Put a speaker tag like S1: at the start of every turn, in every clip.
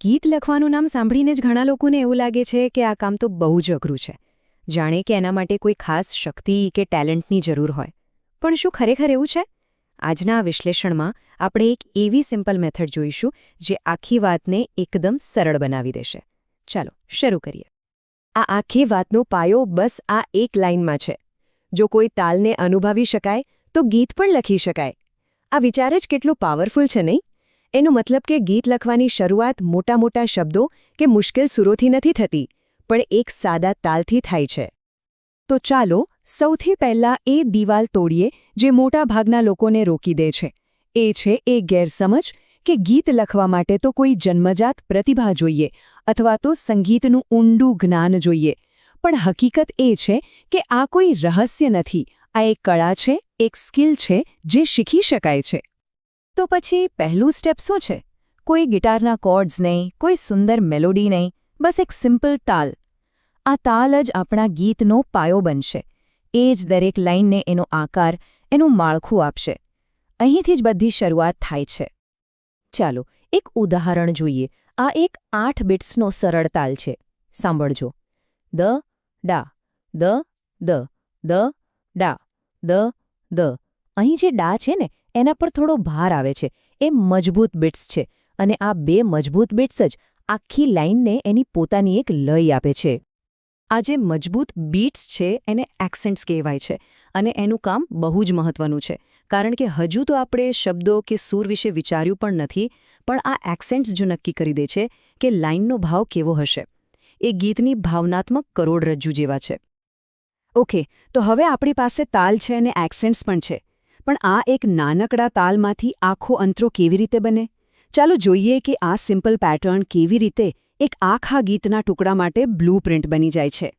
S1: ગીત લખવાનું નામ સાંભળીને જ ઘણા લોકોને એવું લાગે છે કે આ કામ તો બહુ જ અઘરું છે. જાણે કે એના માટે કોઈ ખાસ શક્તિ કે ટેલેન્ટની જરૂર હોય. પણ શું ખરેખર એવું છે? આજના વિશ્લેષણમાં આપણે એક એવી સિમ્પલ મેથડ જોઈશું જે આખી વાતને એકદમ સરળ બનાવી દેશે. ચાલો, શરૂ કરીએ. આ આખી વાતનો પાયો બસ આ એક લાઇનમાં છે. જો કોઈ તાલને અનુભવી શકાય, તો ગીત પણ લખી શકાય. આ વિચાર જ કેટલો પાવરફુલ છે નહીં? એનો મતલબ કે ગીત લખવાની શરૂઆત મોટા મોટા શબ્દો કે મુશ્કેલ સુરોથી નથી થતી, પણ એક સાદા તાલથી થાય છે. તો ચાલો, સૌથી પહેલાં એ દિવાલ તોડીએ જે મોટા ભાગના લોકોને રોકી દે છે. એ છે એ ગેરસમજ કે ગીત લખવા માટે તો કોઈ જન્મજાત પ્રતિભા જોઈએ અથવા તો સંગીતનું ઊંડું જ્ઞાન જોઈએ. પણ હકીકત એ છે કે આ કોઈ રહસ્ય નથી. આ એક કળા છે, એક સ્કિલ છે જે શીખી શકાય છે. તો પછી પહેલું સ્ટેપ શું છે? કોઈ ગિટારના કોર્ડ્સ નહીં, કોઈ સુંદર મેલોડી નહીં, બસ એક સિમ્પલ તાલ. આ તાલ જ આપણા ગીતનો પાયો બનશે. એ જ દરેક લાઇનને એનો આકાર, એનું માળખું આપશે. અહીંથી જ બધી શરૂઆત થાય છે. ચાલો, એક ઉદાહરણ જોઈએ. આ એક આઠ બિટ્સનો સરળ તાલ છે. સાંભળજો. દ, ડા, દ દ દ, ડા, દ દ. અહીં જે ડા છે ને, એના પર થોડો ભાર આવે છે. એ મજબૂત બિટ્સ છે અને આ બે મજબૂત બિટ્સ જ આખી લાઇનને એની પોતાની એક લય આપે છે. આ જે મજબૂત બીટ્સ છે એને એક્સેન્ટ્સ કહેવાય છે અને એનું કામ બહુ જ મહત્વનું છે. કારણ કે હજુ તો આપણે શબ્દો કે સૂર વિશે વિચાર્યું પણ નથી, પણ આ એક્સેન્ટ્સ જો નક્કી કરી દે છે કે લાઇનનો ભાવ કેવો હશે. એ ગીતની ભાવનાત્મક કરોડરજ્જુ જેવા છે. ઓકે, તો હવે આપણી પાસે તાલ છે અને એક્સેન્ટ્સ પણ છે. પણ આ એક નાનકડા તાલમાંથી આખો અંતરો કેવી રીતે બને? ચાલો જોઈએ કે આ સિમ્પલ પેટર્ન કેવી રીતે એક આખા ગીતના ટુકડા માટે બ્લૂપ્રિન્ટ બની જાય છે.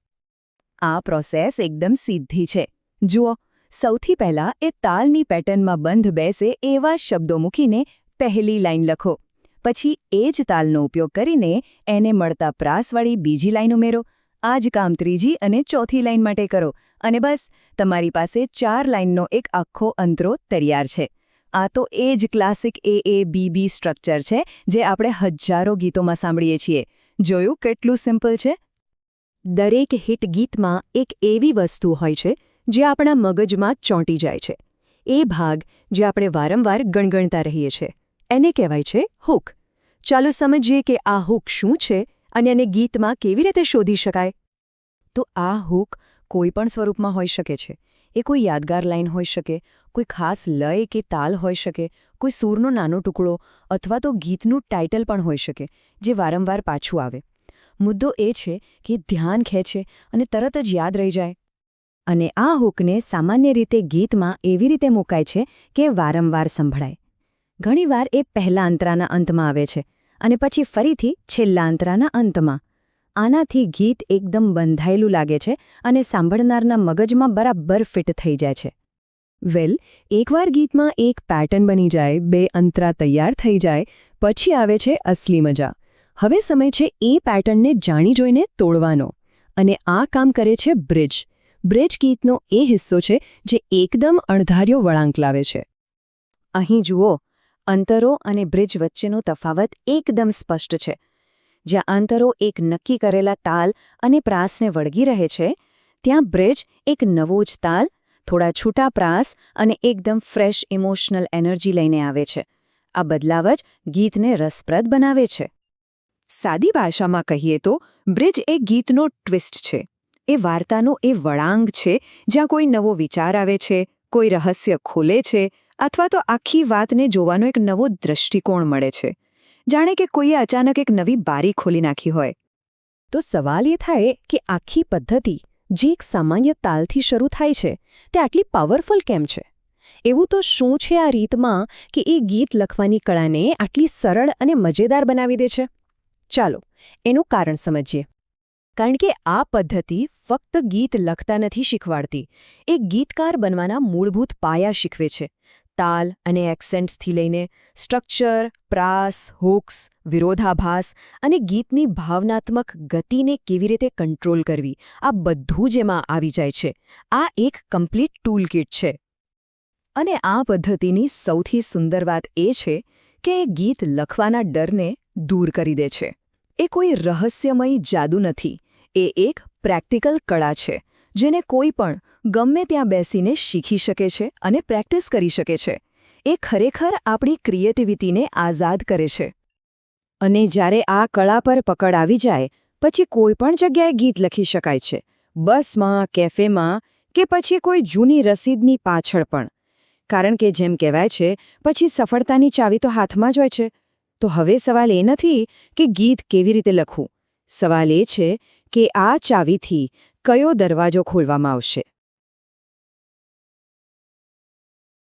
S1: આ પ્રોસેસ એકદમ સીધી છે. જુઓ, સૌથી પહેલાં એ તાલની પેટર્નમાં બંધ બેસે એવા શબ્દો મૂકીને પહેલી લાઇન લખો. પછી એ જ તાલનો ઉપયોગ કરીને એને મળતા પ્રાસવાળી બીજી લાઇન ઉમેરો. આ જ કામ ત્રીજી અને ચોથી લાઇન માટે કરો અને બસ, તમારી પાસે ચાર લાઇનનો એક આખો અંતરો તૈયાર છે. આ તો એ જ ક્લાસિક એ એ બી બી સ્ટ્રક્ચર છે, જે આપણે હજારો ગીતોમાં સાંભળીએ છીએ. જોયું કેટલું સિમ્પલ છે? દરેક હિટ ગીતમાં એક એવી વસ્તુ હોય છે, જે આપણા મગજમાં ચોંટી જાય છે. એ ભાગ જે આપણે વારંવાર ગણગણતા રહીએ છીએ. એને કહેવાય છે હુક. ચાલો સમજીએ કે આ હુક શું છે? અને એને ગીતમાં કેવી રીતે શોધી શકાય? તો આ હૂક કોઈ પણ સ્વરૂપમાં હોઈ શકે છે. એ કોઈ યાદગાર લાઈન હોઈ શકે, કોઈ ખાસ લય કે તાલ હોઈ શકે, કોઈ સૂરનો નાનો ટુકડો અથવા તો ગીતનું ટાઇટલ પણ હોઈ શકે, જે વારંવાર પાછું આવે. મુદ્દો એ છે કે ધ્યાન ખેંચે અને તરત જ યાદ રહી જાય. અને આ હૂકને સામાન્ય રીતે ગીતમાં એવી રીતે મુકાય છે કે વારંવાર સંભળાય. ઘણીવાર એ પહેલા અંતરાના અંતમાં આવે છે અને પછી ફરીથી છેલ્લા અંતરાના અંતમાં. આનાથી ગીત એકદમ બંધાયેલું લાગે છે અને સાંભળનારના મગજમાં બરાબર ફિટ થઈ જાય છે. વેલ, એકવાર ગીતમાં એક પેટર્ન બની જાય, બે અંતરા તૈયાર થઈ જાય, પછી આવે છે અસલી મજા. હવે સમય છે એ પેટર્નને જાણી જોઈને તોડવાનો. અને આ કામ કરે છે બ્રિજ. બ્રિજ ગીતનો એ હિસ્સો છે જે એકદમ અણધાર્યો વળાંક લાવે છે. અહીં જુઓ અંતરો અને બ્રિજ વચ્ચેનો તફાવત એકદમ સ્પષ્ટ છે. જ્યાં અંતરો એક નક્કી કરેલા તાલ અને પ્રાસને વળગી રહે છે, ત્યાં બ્રિજ એક નવો જ તાલ, થોડા છૂટા પ્રાસ અને એકદમ ફ્રેશ ઇમોશનલ એનર્જી લઈને આવે છે. આ બદલાવ જ ગીતને રસપ્રદ બનાવે છે. સાદી ભાષામાં કહીએ તો, બ્રિજ એ ગીતનો ટ્વિસ્ટ છે. એ વાર્તાનો એ વળાંગ છે, જ્યાં કોઈ નવો વિચાર આવે છે, કોઈ રહસ્ય ખોલે છે અથવા તો આખી વાતને જોવાનો એક નવો દ્રષ્ટિકોણ મળે છે. જાણે કે કોઈએ અચાનક એક નવી બારી ખોલી નાખી હોય. તો સવાલ એ થાય કે આખી પદ્ધતિ જે એક સામાન્ય તાલથી શરૂ થાય છે, તે આટલી પાવરફુલ કેમ છે? એવું તો શું છે આ રીતમાં કે એ ગીત લખવાની કળાને આટલી સરળ અને મજેદાર બનાવી દે છે? ચાલો, એનું કારણ સમજીએ. કારણ કે આ પદ્ધતિ ફક્ત ગીત લખતા નથી શીખવાડતી, એ ગીતકાર બનવાના મૂળભૂત પાયા શીખવે છે. તાલ અને એક્સેન્ટ્સથી લઈને સ્ટ્રક્ચર, પ્રાસ, હુક્સ, વિરોધાભાસ અને ગીતની ભાવનાત્મક ગતિને કેવી રીતે કંટ્રોલ કરવી, આ બધું જ એમાં આવી જાય છે. આ એક કમ્પ્લીટ ટૂલકિટ છે. અને આ પદ્ધતિની સૌથી સુંદર વાત એ છે કે એ ગીત લખવાના ડરને દૂર કરી દે છે. એ કોઈ રહસ્યમય જાદુ નથી. એ એક પ્રેક્ટિકલ કળા છે. જેને કોઈ પણ ગમે ત્યાં બેસીને શીખી શકે છે અને પ્રેક્ટિસ કરી શકે છે. એ ખરેખર આપણી ક્રિએટિવિટીને આઝાદ કરે છે. અને જ્યારે આ કળા પર પકડ આવી જાય, પછી કોઈ પણ જગ્યાએ ગીત લખી શકાય છે. બસમાં, કેફેમાં કે પછી કોઈ જૂની રસીદની પાછળ પણ. કારણ કે જેમ કહેવાય છે, પછી સફળતાની ચાવી તો હાથમાં જ હોય છે. તો હવે સવાલ એ નથી કે ગીત કેવી રીતે લખવું? સવાલ એ છે કે આ ચાવીથી કયો દરવાજો ખોલવામાં આવશે?